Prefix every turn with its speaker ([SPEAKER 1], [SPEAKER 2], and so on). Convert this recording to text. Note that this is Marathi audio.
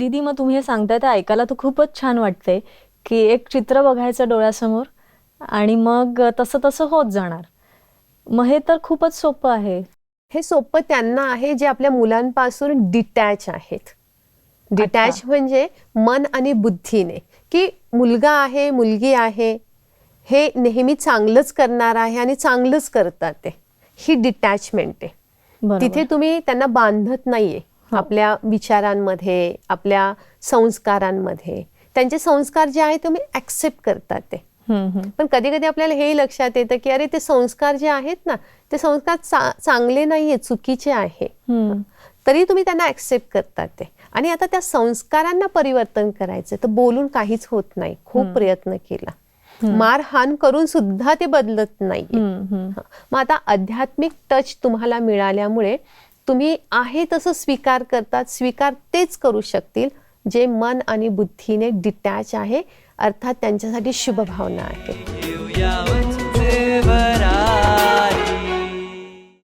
[SPEAKER 1] दीदी मग तुम्ही हे सांगताय ते ऐकायला तर खूपच छान वाटतंय की एक चित्र बघायचं डोळ्यासमोर आणि मग तसं तसं होत जाणार. मग हे तर खूपच सोपं आहे.
[SPEAKER 2] हे सोपं त्यांना आहे जे आपल्या मुलांपासून डिटॅच आहेत. डिटॅच म्हणजे मन आणि बुद्धीने. की मुलगा आहे मुलगी आहे हे नेहमी चांगलंच करणार आहे आणि चांगलंच करतात ते. ही डिटॅचमेंट आहे. तिथे तुम्ही त्यांना बांधत नाहीये. आपल्या विचारांमध्ये आपल्या संस्कारांमध्ये. त्यांचे संस्कार जे आहेत तुम्ही ऍक्सेप्ट करतात ते. पण कधी कधी आपल्याला हे लक्षात येतं की अरे ते संस्कार जे आहेत ना ते संस्कार चा- चांगले नाहीये चुकीचे आहे. तरी तुम्ही त्यांना ऍक्सेप्ट करतात ते. आणि आता त्या संस्कारांना परिवर्तन करायचं तर बोलून काहीच होत नाही. खूप प्रयत्न केला. मारहाण करून सुद्धा ते बदलत नाही. मग आता आध्यात्मिक टच तुम्हाला मिळाल्यामुळे तुम्ही आहे तसं स्वीकार करतात स्वीकार तेच करू शकतील जे मन आणि बुद्धीने डिटॅच आहे अर्थात त्यांच्यासाठी शुभ भावना आहे